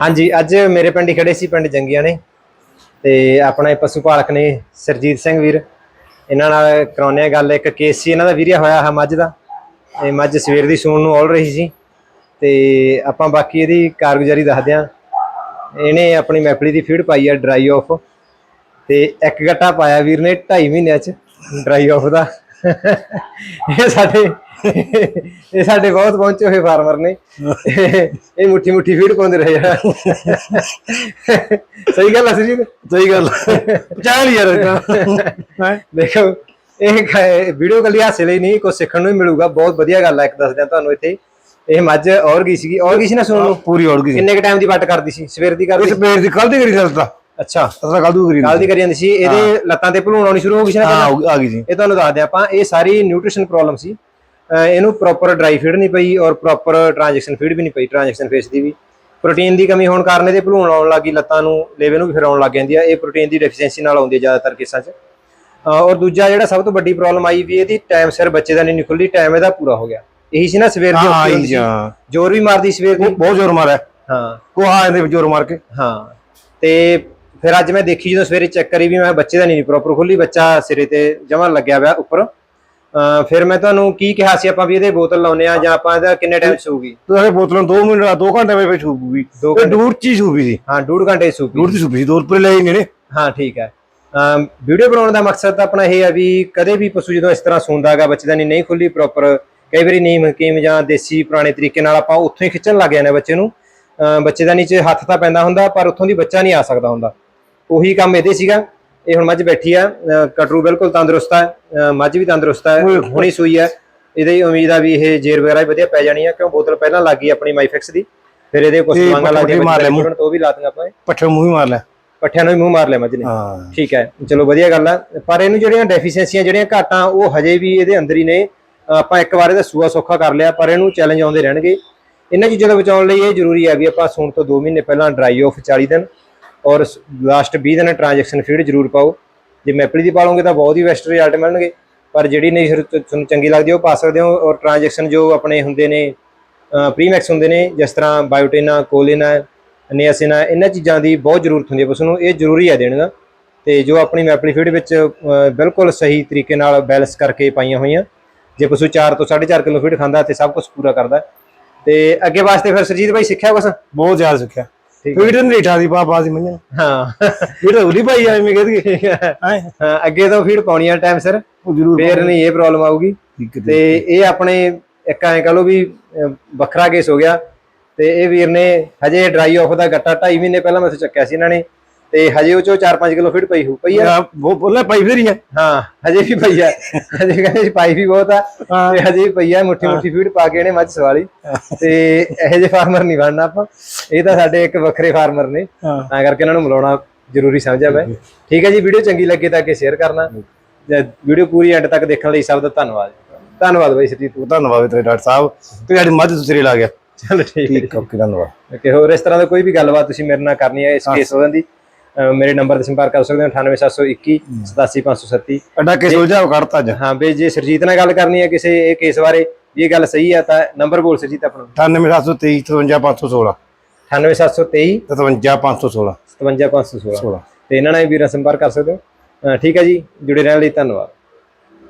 ਹਾਂਜੀ, ਅੱਜ ਮੇਰੇ ਪਿੰਡ ਹੀ ਖੜੇ ਸੀ, ਪਿੰਡ ਜੰਗੀਆਂ ਨੇ। ਤੇ ਆਪਣੇ ਪਸ਼ੂ ਪਾਲਕ ਨੇ ਸਰਜੀਤ ਸਿੰਘ ਵੀਰ। ਇਹਨਾਂ ਨਾਲ ਕਰਾਉਂਦੇ ਆ ਗੱਲ। ਇੱਕ ਕੇਸ ਸੀ, ਇਹਨਾਂ ਦਾ ਵੀਰਿਆ ਹੋਇਆ ਹੈ ਮੱਝ ਦਾ। ਇਹ ਮੱਝ ਸਵੇਰ ਦੀ ਸੂਣ ਨੂੰ ਔਲ ਰਹੀ ਸੀ। ਤੇ ਆਪਾਂ ਬਾਕੀ ਇਹਦੀ ਕਾਰਗੁਜ਼ਾਰੀ ਦੱਸਦੇ ਆ ਇਹਨੇ ਆਪਣੀ ਮੈਪਲੀ ਦੀ ਫੀਡ ਪਾਈ ਆ ਡਰਾਈ ਆਫ ਤੇ ਇੱਕ ਗੱਟਾ ਪਾਇਆ ਵੀਰ ਨੇ 2.5 ਮਹੀਨਿਆਂ ਚ ਡਰਾਈ ਆਫ ਦਾ। ਇਹ ਸਾਡੇ ਇਹ ਸਾਡੇ ਬਹੁਤ ਪਹੁੰਚੇ ਹੋਏ ਫਾਰਮਰ ਨੇ। ਇਹ ਮੁੱਠੀ ਮੁੱਠੀ ਫੀਡ ਪਾਉਂਦੇ ਰਹੇ ਆ। ਸਹੀ ਗੱਲ ਜੀ? ਸਹੀ ਗੱਲ ਪਛਾਣ ਯਾਰ ਹੈ? ਦੇਖੋ ਇਹ ਵੀਡੀਓ ਕੱਲੀ ਹਾਸੇ ਲਈ ਨਹੀਂ ਕੁਝ ਸਿੱਖਣ ਨੂੰ ਹੀ ਮਿਲੂਗਾ। ਬਹੁਤ ਵਧੀਆ ਗੱਲ ਆ ਇੱਕ ਦੱਸਦੇ ਆ ਤੁਹਾਨੂੰ ਇੱਥੇ। ਇਹ ਮੱਝ ਔਰ ਗਈ ਸੀਗੀ। ਔਰ ਗਈ ਸੀ ਨਾ ਸੁਣ ਲਓ ਪੂਰੀ ਔੜ ਗਈ ਕਿੰਨੇ ਕ ਟਾਈਮ ਦੀ ਵੱਟ ਕਰਦੀ ਸੀ? ਸਵੇਰ ਦੀ ਕਰਦੀ ਸੀ? ਪੇੜ ਦੀ ਕੱਲ ਦੀ ਕਰੀ ਸਲਤਾ ਅੱਛਾ। ਅਸਲਾ ਕੱਲ ਦੀ ਕਰੀ ਕੱਲ ਦੀ ਕਰੀ ਜਾਂਦੀ ਸੀ। ਇਹਦੇ ਲੱਤਾਂ ਤੇ ਭਲੂਣ ਆਉਣੀ ਸ਼ੁਰੂ ਹੋ ਗਈ ਸੀ ਨਾ ਹਾਂ? ਆ ਗਈ ਜੀ ਇਹ ਤੁਹਾਨੂੰ ਦੱਸਦੇ ਆਪਾਂ ਇਹ ਸਾਰੀ ਨਿਊਟ੍ਰੀਸ਼ਨ ਪ੍ਰੋਬਲਮ ਸੀ। ਇਹਨੂੰ ਪ੍ਰੋਪਰ ਡਰਾਈ ਫੀਡ ਨਹੀਂ ਪਈ ਔਰ ਪ੍ਰੋਪਰ ਟ੍ਰਾਂਜੈਕਸ਼ਨ ਫੀਡ ਵੀ ਨਹੀਂ ਪਈ ਟ੍ਰਾਂਜੈਕਸ਼ਨ ਫੇਸ ਦੀ ਵੀ। ਪ੍ਰੋਟੀਨ ਦੀ ਕਮੀ ਹੋਣ ਕਾਰਨ ਇਹਦੇ ਭਲੂਣ ਆਉਣ ਲੱਗੀ ਲੱਤਾਂ ਨੂੰ ਲੇਵੇ ਨੂੰ ਵੀ ਫਿਰ ਆਉਣ ਲੱਗ ਜਾਂਦੀ ਆ। ਇਹ ਪ੍ਰੋਟੀਨ ਦੀ ਡੈਫੀਸ਼ੀਐਂਸੀ ਨਾਲ ਆਉਂਦੀ ਹੈ ਜ਼ਿਆਦਾਤਰ ਕੇਸਾਂ 'ਚ। ਔਰ ਦੂਜਾ ਜਿਹੜਾ ਸਭ ਤੋਂ ਵੱਡੀ ਪ੍ਰੋਬਲਮ ਆਈ ਵੀ ਇਹਦੀ ਟਾਈਮ ਸਿਰ ਬੱਚੇ ਦਾ ਨਹੀਂ ਨਿਕਲਦੀ ਟਾਈਮ ਇਹਦਾ ਪੂਰਾ ਹੋ ਗਿਆ। ਇਹੀ ਸੀ ਨਾ ਸਵੇਰ ਦੀ ਹਾਂ ਹੁੰਦੀ ਸੀ। ਜਾਂ ਜ਼ੋਰ ਵੀ ਮਾਰਦੀ ਸਵੇਰ ਦੀ। ਬਹੁਤ ਜ਼ੋਰ ਮਾਰਿਆ। ਹਾਂ। ਕੋਹਾ ਇਹਦੇ ਵਿੱਚ ਜ਼ੋਰ ਮਾਰ ਕੇ। ਹਾਂ। ਤੇ ਫਿਰ ਅੱਜ ਮੈਂ ਦੇਖੀ ਜਦੋਂ ਸਵੇਰੇ ਚੈੱਕ ਕਰੀ ਵੀ ਮੈਂ ਬੱਚੇ ਦਾ ਨਹੀਂ ਪ੍ਰੋਪਰ ਖੁੱਲੀ ਬੱਚਾ ਸਿਰੇ ਤੇ ਜਮਾਂ ਲੱਗਿਆ ਹੋਇਆ ਉੱਪਰ। ਫਿਰ ਮੈਂ ਤੁਹਾਨੂੰ ਕੀ ਕਿਹਾ ਸੀ ਆਪਾਂ ਵੀ ਇਹਦੇ ਬੋਤਲ ਲਾਉਨੇ ਆ ਜਾਂ ਆਪਾਂ ਇਹਦਾ ਕਿੰਨੇ ਟਾਈਮ ਸੂਗੀ ਤੁਸੀਂ ਬੋਤਲਾਂ 2 ਮਿੰਟ 2 ਘੰਟੇ ਵਿੱਚ ਦੋ ਇਹ। ਦੂਰ ਚ ਛੂਪੀ ਸੀ ਹਾਂ ਡੂਢ ਘੰਟੇ ਸੂਗੀ ਦੂਰ ਦੀ ਛੂਪੀ ਸੀ ਦੋ ਰੁਪਏ ਲਈ ਨੇ ਹਾਂ ਠੀਕ ਹੈ। ਵੀਡੀਓ ਬਣਾਉਣ ਦਾ ਮਕਸਦ ਤਾਂ ਆਪਣਾ ਇਹ ਹੈ ਵੀ ਕਦੇ ਵੀ ਪਸ਼ੂ ਜਦੋਂ ਇਸ ਤਰ੍ਹਾਂ ਸੌਂਦਾਗਾ ਬੱਚੇਦਾਨੀ ਨਹੀਂ ਖੁੱਲੀ ਪ੍ਰੋਪਰ ਕਈ ਵਾਰੀ ਨੀਮ ਹਕੀਮ ਜਾਂ ਦੇਸੀ ਪੁਰਾਣੇ ਤਰੀਕੇ ਨਾਲ ਆਪਾਂ ਉੱਥੋਂ ਹੀ ਖਿੱਚਣ ਲੱਗ ਜਾਂਦੇ ਬੱਚੇ ਨੂੰ। ਅਮ ਬੱਚੇਦਾਨੀ 'ਚ ਹੱਥ ਤਾਂ ਪੈਂਦਾ ਹੁੰਦਾ ਪਰ ਉੱਥੋਂ ਦੀ ਬੱਚਾ ਨਹੀਂ ਆ ਸਕਦਾ ਹੁੰਦਾ। ਉਹੀ ਕੰਮ ਇਹਦੇ ਸੀਗਾ। ਇਹ ਹੁਣ ਮੱਝ ਬੈਠੀ ਆ ਕਟਰੂ ਬਿਲਕੁਲ ਤੰਦਰੁਸਤ ਅ, ਮੱਝ ਵੀ ਤੰਦਰੁਸਤ ਓਏ, ਹੁਣੀ ਸੂਈ ਹੈ ਇਹਦੀ ਉਮੀਦ ਆ ਵੀ ਇਹ ਜੇਰ ਵਗੈਰਾ ਵੀ ਵਧੀਆ ਪੈ ਜਾਣੀ ਆ ਕਿਉਂ ਬੋਤਲ ਪਹਿਲਾਂ ਲੱਗ ਗਈ ਆਪਣੀ ਮਾਈਫਿਕਸ ਦੀ ਫਿਰ ਇਹਦੇ ਕੁਝ ਮੰਗਾ ਲੱਗਦੀ। ਉਹ ਵੀ ਲਾਤੀਆਂ ਆਪਾਂ ਪੱਠੇ ਮੂੰਹ ਹੀ ਮਾਰ ਲੈ। ਪੱਠਿਆਂ ਨੂੰ ਵੀ ਮੂੰਹ ਮਾਰ ਲਿਆ ਮੱਝ ਨੇ। ਠੀਕ ਹੈ ਚਲੋ ਵਧੀਆ ਗੱਲ ਆ। ਪਰ ਇਹਨੂੰ ਜਿਹੜੀਆਂ ਡੈਫੀਸ਼ੀਐਂਸੀਆਂ ਜਿਹੜੀਆਂ ਘਾਟਾਂ ਉਹ ਹਜੇ ਵੀ ਇਹਦੇ ਅੰਦਰ ਹੀ ਨੇ। ਆਪਾਂ ਇੱਕ ਵਾਰ ਇਹਦਾ ਸੂਆ ਸੌਖਾ ਕਰ ਲਿਆ ਪਰ ਇਹਨੂੰ ਚੈਲੰਜ ਆਉਂਦੇ ਰਹਿਣਗੇ। ਇਹਨਾਂ ਚੀਜ਼ਾਂ ਤੋਂ ਬਚਾਉਣ ਲਈ ਇਹ ਜ਼ਰੂਰੀ ਹੈ ਵੀ ਆਪਾਂ ਸੂਣ ਤੋਂ 2 ਮਹੀਨੇ ਪਹਿਲਾਂ ਡਰਾਈ ਆਫ 40 ਦਿਨ। ਔਰ ਲਾਸਟ 20 ਦਿਨ ਟ੍ਰਾਂਜੈਕਸ਼ਨ ਫੀਡ ਜ਼ਰੂਰ ਪਾਓ। ਜੇ ਮੈਪਲੀ ਦੀ ਪਾਲੋਗੇ ਤਾਂ ਬਹੁਤ ਹੀ ਬੈਸਟ ਰਿਜ਼ਲਟ ਮਿਲਣਗੇ। ਪਰ ਜਿਹੜੀ ਨਹੀਂ ਫਿਰ ਤੁਹਾਨੂੰ ਚੰਗੀ ਲੱਗਦੀ ਉਹ ਪਾ ਸਕਦੇ ਹੋ ਔਰ ਟ੍ਰਾਂਜੈਕਸ਼ਨ ਜੋ ਆਪਣੇ ਹੁੰਦੇ ਨੇ ਪ੍ਰੀਮੈਕਸ ਹੁੰਦੇ ਨੇ, ਜਿਸ ਤਰ੍ਹਾਂ ਬਾਇਓਟਿਨਾ ਕੋਲਿਨਾ ਨਿਆਸਿਨਾ ਇਹਨਾਂ ਚੀਜ਼ਾਂ ਦੀ ਬਹੁਤ ਜ਼ਰੂਰਤ ਹੁੰਦੀ ਹੈ। ਪਸ਼ੂ ਨੂੰ ਇਹ ਜ਼ਰੂਰੀ ਹੈ ਦੇਣਗਾ ਤੇ ਜੋ ਆਪਣੀ ਮੈਪਲੀ ਫੀਡ ਵਿੱਚ ਬਿਲਕੁਲ ਸਹੀ ਤਰੀਕੇ ਨਾਲ ਬੈਲੈਂਸ ਕਰਕੇ ਪਾਈਆਂ ਹੋਈਆਂ। ਜੇ ਪਸ਼ੂ 4 ਤੋਂ 4.5 ਕਿਲੋ ਫੀਡ ਖਾਂਦਾ ਤੇ ਸਭ ਕੁਝ ਪੂਰਾ ਕਰਦਾ। ਤੇ ਅੱਗੇ ਵਾਸਤੇ ਫਿਰ ਸਰਜੀਤ ਭਾਈ ਸਿੱਖਿਆ ਕੁਛ? ਬਹੁਤ ਜ਼ਿਆਦਾ ਸਿੱਖਿਆ। ਠੀਕ। ਵੀਡੀਓ ਨਹੀਂ ਠਾ ਦੀ ਪਾਪਾ ਦੀ ਮੰਨਿਆ ਹਾਂ। ਵੀਡੀਓ ਉਹਦੀ ਭਾਈ ਐਵੇਂ ਕਹਦੀ ਠੀਕ ਹੈ। ਅੱਗੇ ਤੋਂ ਫੀਡ ਪਾਉਣੀ ਆ ਟਾਈਮ ਸਿਰ ਫੇਰ ਨਹੀਂ ਇਹ ਪ੍ਰੋਬਲਮ ਆਊਗੀ। ਤੇ ਇਹ ਆਪਣੇ ਇੱਕ ਐਂ ਕਹ ਲਓ ਵੀ ਵੱਖਰਾ ਕੇਸ ਹੋ ਗਿਆ। ਤੇ ਇਹ ਵੀਰ ਨੇ ਹਜੇ ਡਰਾਈ ਆਫ ਦਾ ਗੱਟਾ 2.5 ਮਹੀਨੇ ਪਹਿਲਾਂ ਮੈਥੋਂ ਚੱਕਿਆ ਸੀ ਇਹਨਾਂ ਨੇ। ਤੇ ਹਜੇ ਉਹ ਚੋਂ 4-5 ਕਿਲੋ ਫੀਡ ਪਈ ਹੋ ਪਈ ਆ? ਬਹੁਤ ਬੋਲੇ ਪਾਈ ਫੇਰੀ ਹੈ ਹਾਂ ਹਜੇ ਵੀ ਪਈ ਆ। ਹਜੇ ਕਹਿੰਦੇ ਪਾਈ ਵੀ ਬਹੁਤ ਆ। ਤੇ ਹਜੇ ਵੀ ਪਈ ਆ ਮੁੱਠੀ ਮੁੱਠੀ ਫੀਡ ਪਾ ਕੇ ਇਹਨੇ ਮੱਝ ਸਵਾਲੀ। ਤੇ ਇਹੋ ਜਿਹੇ ਫਾਰਮਰ ਨਹੀਂ ਬਣਨਾ ਆਪਾਂ। ਇਹ ਤਾਂ ਸਾਡੇ ਇੱਕ ਵੱਖਰੇ ਫਾਰਮਰ ਨੇ। ਤਾਂ ਕਰਕੇ ਇਹਨਾਂ ਨੂੰ ਮਿਲਾਉਣਾ ਜ਼ਰੂਰੀ ਸਮਝਿਆ ਮੈਂ। ਠੀਕ ਹੈ ਜੀ ਵੀਡੀਓ ਚੰਗੀ ਲੱਗੇ ਤਾਂ ਅੱਗੇ ਸ਼ੇਅਰ ਕਰਨਾ। ਵੀਡੀਓ ਪੂਰੀ ਐਂਡ ਤੱਕ ਦੇਖਣ ਲਈ ਸਭ ਦਾ ਧੰਨਵਾਦ। ਧੰਨਵਾਦ ਬਾਈ ਸਰਜੀਤ ਧੰਨਵਾਦ ਤੇਰੇ ਡਾਕਟਰ ਸਾਹਿਬ। ਤੇ ਸਾਡੀ ਮੱਝ ਸੁਸਰੀ ਲਾ ਗਿਆ ਚਲੋ ਠੀਕ ਹੈ ਓਕੇ ਧੰਨਵਾਦ। ਕਿ ਹੋਰ ਇਸ ਤਰ੍ਹਾਂ ਦਾ ਕੋਈ ਵੀ ਗੱਲਬਾਤ ਤੁਸੀਂ ਮੇਰੇ ਨਾਲ ਕਰਨੀ ਹੈ। ਇਸ ਕੇਸ ਅਹ ਮੇਰੇ ਨੰਬਰ ਤੇ ਸੰਪਰਕ ਕਰ ਸਕਦੇ ਹੋ 98721 87537 ਅੱਡਾ ਕੇ ਸੁਲਝਾਓ ਕੱਢਤਾ ਅੱਜ? ਹਾਂ ਬਈ ਜੇ ਸਰਜੀਤ ਨਾਲ ਗੱਲ ਕਰਨੀ ਹੈ ਕਿਸੇ ਇਹ ਕੇਸ ਬਾਰੇ ਇਹ ਗੱਲ ਸਹੀ ਹੈ ਤਾਂ ਨੰਬਰ ਬੋਲ ਸਰਜੀਤ ਆਪਣਾ। 98723 57516 98723 57516 57516 16 ਤੇ ਇਹਨਾਂ ਨਾਲ ਵੀ ਵੀਰਾਂ ਸੰਪਰਕ ਕਰ ਸਕਦੇ ਹੋ। ਠੀਕ ਹੈ ਜੀ ਜੁੜੇ ਰਹਿਣ ਲਈ ਧੰਨਵਾਦ।